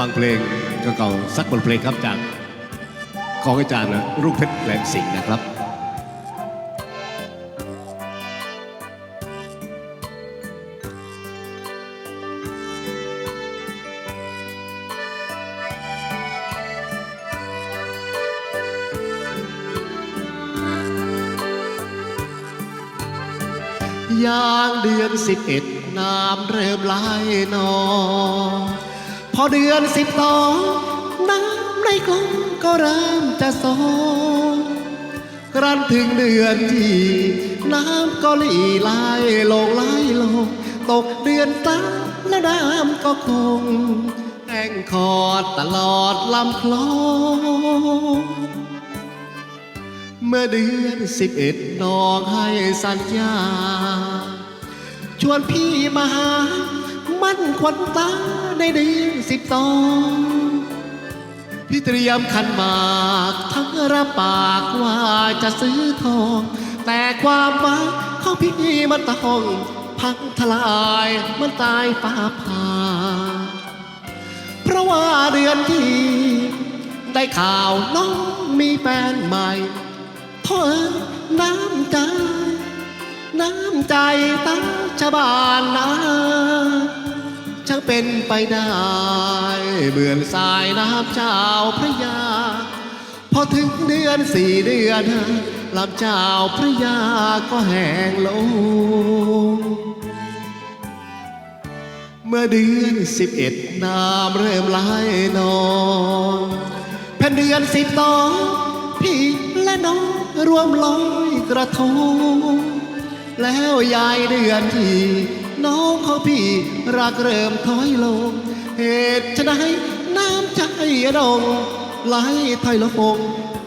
ฟังเพลงเก่าๆสักบทเพลงครับจากของอาจารย์รุ่งเพชรแหลมสิงห์นะครับยางเดือนสิบเอ็ดน้ำเริ่มไหลนอง อเดือนสิบสองน้ำในคลองก็เริ่มจะโซครั้นถึงเดือนที่น้ำก็ลีไหลลงไหลลง ตกเดือนตามและน้ำก็คงแห้งคอดตลอดลำคลองเมื่อเดือนสิบเอ็ดน้องให้สัญญา ชวนพี่มาหา มั่นควันตา ในเดือนสิบสองพี่เตรียมขันหมากทั้งรับปากว่าจะซื้อทอง แต่ความหวังของพี่มันต้องพังทลายมันตายฟ้าผ่าเพราะว่าเดือนที่ได้ข่าวน้องมีแฟนใหม่เพราะน้ำใจ น้ำใจตั้งชาวบ้านน่า เป็นไปได้ เหมือนสายน้ำเจ้าพระยา พอถึงเดือนสี่เดือนลำเจ้าพระยาก็แห้งลง เมื่อเดือนสิบเอ็ดน้ำเริ่มไหลนองแผ่นเดือนสิบสองพี่และน้องรวมลอยกระทงแล้วยายเดือนที่ น้องของพี่รักเริ่มถอยลง เหตุฉะนั้นน้ำใจดงไหลถอยลง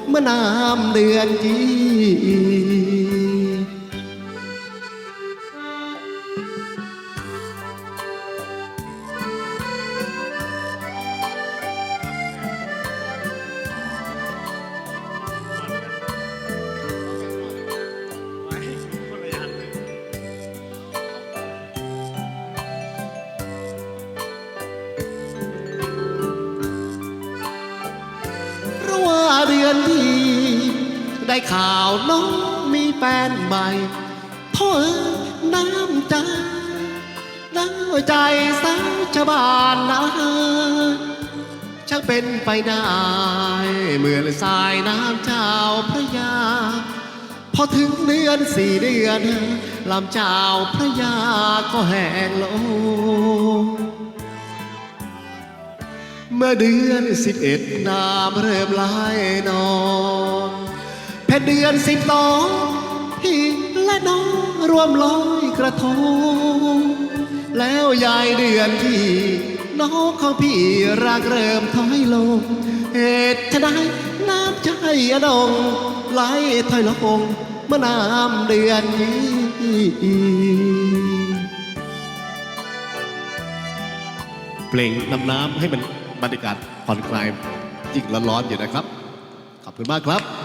เมื่อน้ำเดือนยี่ ได้ข่าวน้องมีแฟนใหม่เพราะน้ำใจน้ำใจสาวชาวบ้านนะช่างเป็นไปได้ เหมือนสายน้ำเจ้าพระยา พอถึงเดือนสี่เดือนลำเจ้าพระยาก็แห้งลงเมื่อเดือนสิบเอ็ดน้ำเริ่มไหลนอง แผ่เดือนสิบสองพี่และน้องรวมลอยกระทง แล้วยายเดือนที่น้องของพี่รักเริ่มถอยลง เหตุฉะนั้นน้ำใจอดงไหลถอยลงเมื่อน้ำเดือนนี้เพลงนำน้ำให้มันบรรยากาศผ่อนคลายยิ่งร้อนๆอยู่นะครับ ขอบคุณมากครับ